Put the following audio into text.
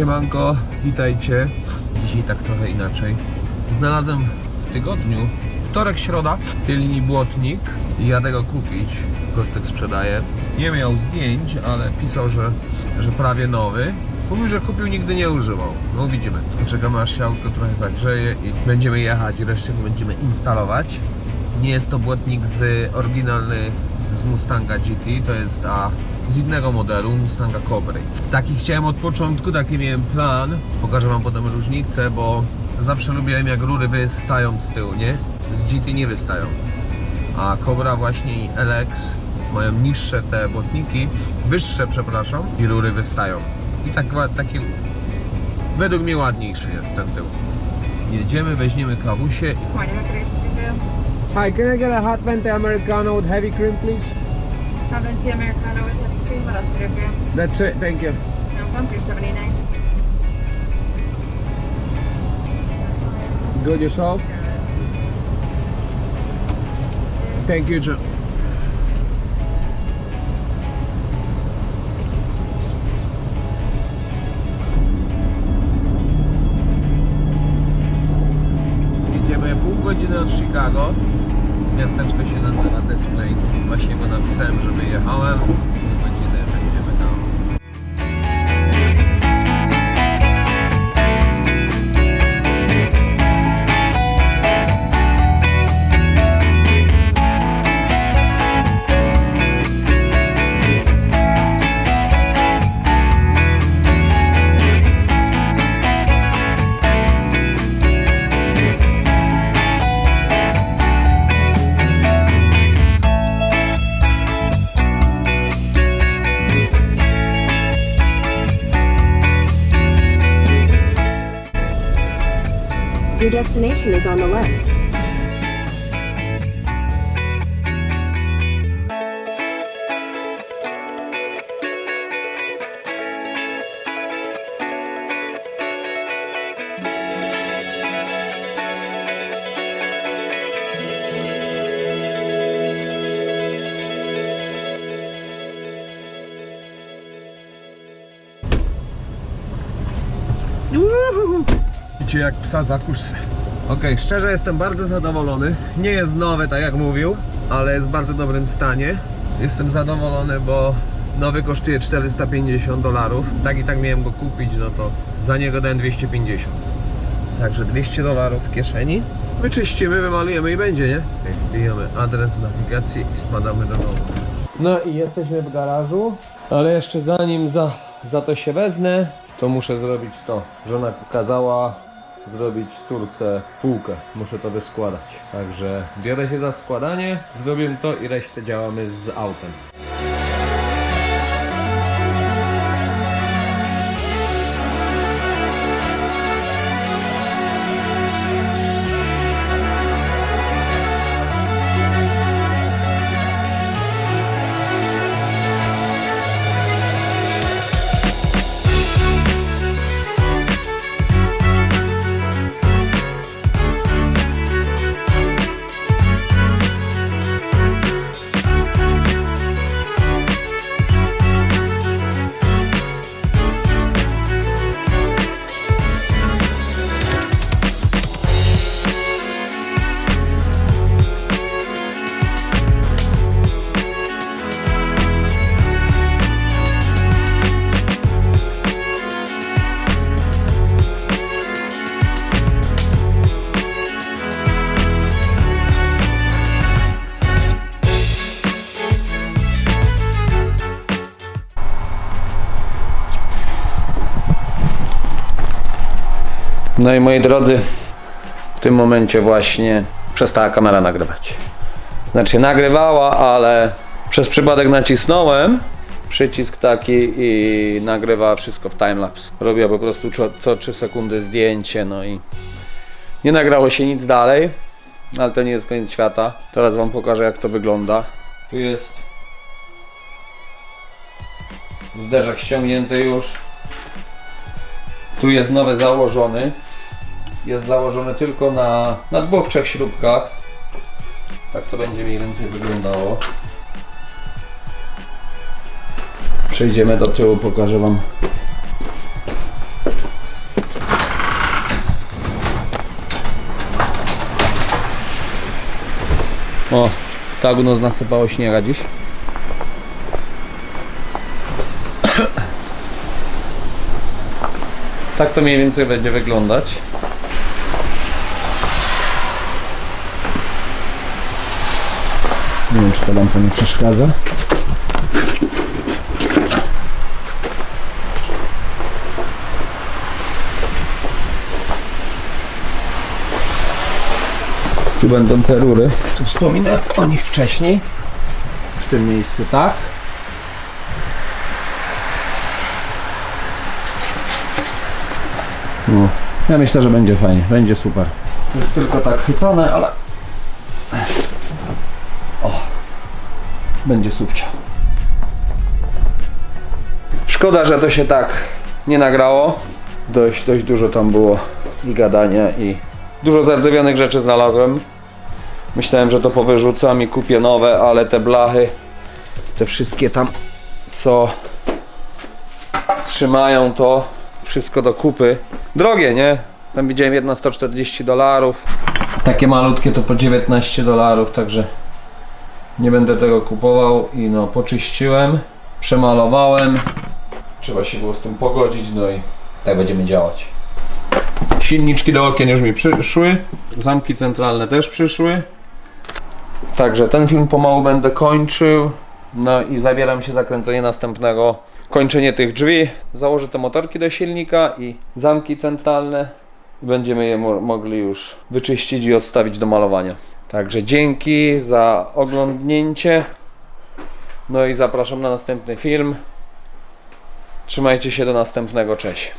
Siemanko, witajcie. Dzisiaj tak trochę inaczej. Znalazłem w tygodniu, wtorek, środa, tylni błotnik jadę go kupić. Kostek sprzedaje. Nie miał zdjęć, ale pisał, że, że prawie nowy. Mówił, że kupił, nigdy nie używał. No widzimy. Czekamy aż się autko trochę zagrzeje i będziemy jechać resztę go będziemy instalować. Nie jest to błotnik z oryginalny z Mustanga GT, to jest a, z innego modelu, Mustanga Cobra. Taki chciałem od początku, taki miałem plan. Pokażę Wam potem różnicę, bo zawsze lubiłem jak rury wystają z tyłu, nie? Z GT nie wystają. A Cobra właśnie i LX mają niższe te błotniki, wyższe przepraszam, i rury wystają. I tak, taki według mnie ładniejszy jest ten tył. Jedziemy, weźmiemy kawusie? Hi, can I get a hot venti americano with heavy cream, please? The Americano with could I do for you? That's it, thank you. No, seventy nine. Good yourself? Thank you, Joe. Jedziemy pół godziny od Chicago. Miasteczko się nazywa Alan. Your destination is on the left. Idzie jak psa za kursy. Okej, szczerze jestem bardzo zadowolony. Nie jest nowe, tak jak mówił, ale jest w bardzo dobrym stanie. Jestem zadowolony, bo nowy kosztuje 450 dolarów. Tak i tak miałem go kupić, no to za niego dałem 250. Także 200 dolarów w kieszeni. Wyczyścimy, wymalujemy i będzie, nie? Wbijamy adres w nawigacji i spadamy do domu. No i jesteśmy w garażu, ale jeszcze zanim za, za to się wezmę, to muszę zrobić to. Żona kazała zrobić córce półkę. Muszę to wyskładać. Także biorę się za składanie, zrobię to i resztę działamy z autem. No i moi drodzy, w tym momencie właśnie przestała kamera nagrywać. Znaczy nagrywała, ale przez przypadek nacisnąłem przycisk taki i nagrywa wszystko w timelapse. Robiła po prostu co, co 3 sekundy zdjęcie, no i nie nagrało się nic dalej, ale to nie jest koniec świata. Teraz wam pokażę jak to wygląda. Tu jest zderzak ściągnięty już. Tu jest nowy założony jest założony tylko na, na dwóch, trzech śrubkach. Tak to będzie mniej więcej wyglądało. Przejdziemy do tyłu, pokażę Wam. O, tak u nas nasypało śniega dziś. Tak to mniej więcej będzie wyglądać. Nie wiem, czy ta lampa nie przeszkadza. Tu będą te rury, co wspominałem o nich wcześniej. W tym miejscu tak. No, ja myślę, że będzie fajnie, będzie super. To jest tylko tak chycone, ale będzie subcio. Szkoda, że to się tak nie nagrało. Dość, dość dużo tam było i gadania i dużo zardzewionych rzeczy znalazłem. Myślałem, że to powyrzucam i kupię nowe, ale te blachy, te wszystkie tam, co trzymają to wszystko do kupy. Drogie, nie? Tam widziałem jedna 140 dolarów. Takie malutkie to po 19 dolarów, także nie będę tego kupował i no poczyściłem, przemalowałem. Trzeba się było z tym pogodzić, no i tak będziemy działać. Silniczki do okien już mi przyszły, zamki centralne też przyszły. Także ten film pomału będę kończył. No i zabieram się za kręcenie następnego. Kończenie tych drzwi. Założę te motorki do silnika i zamki centralne. Będziemy je mo- mogli już wyczyścić i odstawić do malowania. Także dzięki za oglądnięcie. No i zapraszam na następny film. Trzymajcie się do następnego. Cześć.